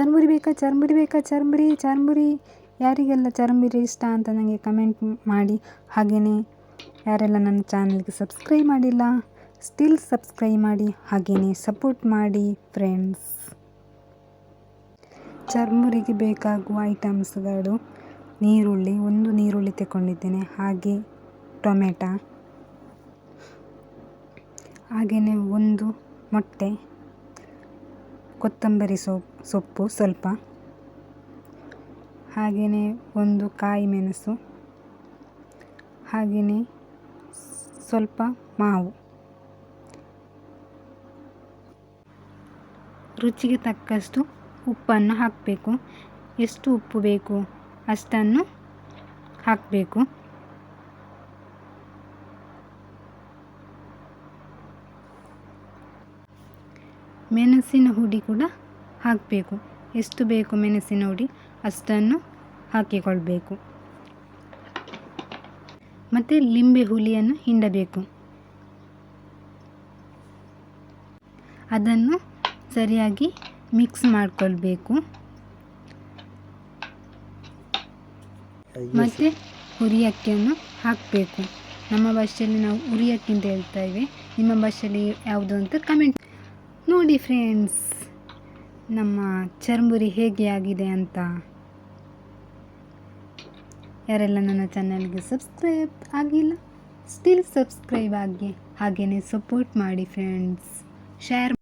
ಚರ್ಮುರಿ ಬೇಕಾ? ಚರ್ಮುರಿ ಬೇಕಾ? ಚರ್ಮುರಿ ಚರ್ಮುರಿ. ಯಾರಿಗೆಲ್ಲ ಚರ್ಮುರಿ ಇಷ್ಟ ಅಂತ ನನಗೆ ಕಮೆಂಟ್ ಮಾಡಿ. ಹಾಗೆಯೇ ಯಾರೆಲ್ಲ ನನ್ನ ಚಾನಲ್ಗೆ ಸಬ್ಸ್ಕ್ರೈಬ್ ಮಾಡಿಲ್ಲ ಸ್ಟಿಲ್ ಸಬ್ಸ್ಕ್ರೈಬ್ ಮಾಡಿ. ಹಾಗೆಯೇ ಸಪೋರ್ಟ್ ಮಾಡಿ ಫ್ರೆಂಡ್ಸ್ ಚರ್ಮುರಿಗೆ ಬೇಕಾಗುವ ಐಟಮ್ಸ್ಗಳು ನೀರುಳ್ಳಿ, ಒಂದು ನೀರುಳ್ಳಿ ತಗೊಂಡಿದ್ದೇನೆ ಹಾಗೆ ಟೊಮೆಟೊ ಹಾಗೆಯೇ ಒಂದು ಮೊಟ್ಟೆ. ಕೊತ್ತಂಬರಿ ಸೊಪ್ಪು ಸೊಪ್ಪು ಸ್ವಲ್ಪ. ಹಾಗೆಯೇ ಒಂದು ಕಾಯಿ ಮೆಣಸು. ಹಾಗೆಯೇ ಸ್ವಲ್ಪ ಮಾವು. ರುಚಿಗೆ ತಕ್ಕಷ್ಟು ಉಪ್ಪನ್ನು ಹಾಕಬೇಕು. ಎಷ್ಟು ಉಪ್ಪು ಬೇಕು ಅಷ್ಟನ್ನು ಹಾಕಬೇಕು. ಮೆಣಸಿನ ಹುಡಿ ಕೂಡ ಹಾಕಬೇಕು. ಎಷ್ಟು ಬೇಕು ಮೆಣಸಿನ ಹುಡಿ, ಅಷ್ಟನ್ನು ಹಾಕಿಕೊಳ್ಬೇಕು. ಮತ್ತು ಲಿಂಬೆ ಹುಲಿಯನ್ನು ಹಿಂಡಬೇಕು. ಅದನ್ನು ಸರಿಯಾಗಿ ಮಿಕ್ಸ್ ಮಾಡಿಕೊಳ್ಬೇಕು. ಮತ್ತು ಹುರಿ ಅಕ್ಕಿಯನ್ನು ಹಾಕಬೇಕು. ನಮ್ಮ ಭಾಷೆಯಲ್ಲಿ ನಾವು ಹುರಿ ಅಕ್ಕಿ ಅಂತ ಹೇಳ್ತೇವೆ ನಿಮ್ಮ ಭಾಷೆಯಲ್ಲಿ ಯಾವುದು ಅಂತ ಕಮೆಂಟ್ ನೋಡಿ ಫ್ರೆಂಡ್ಸ್, ನಮ್ಮ ಚರ್ಮುರಿ ಹೇಗೆ ಆಗಿದೆ ಅಂತ. ಯಾರೆಲ್ಲ ನನ್ನ ಚಾನಲ್ಗೆ ಸಬ್ಸ್ಕ್ರೈಬ್ ಆಗಿಲ್ಲ ಸ್ಟಿಲ್ ಸಬ್ಸ್ಕ್ರೈಬ್ ಆಗಿ ಹಾಗೆಯೇ ಸಪೋರ್ಟ್ ಮಾಡಿ ಫ್ರೆಂಡ್ಸ್. ಶೇರ್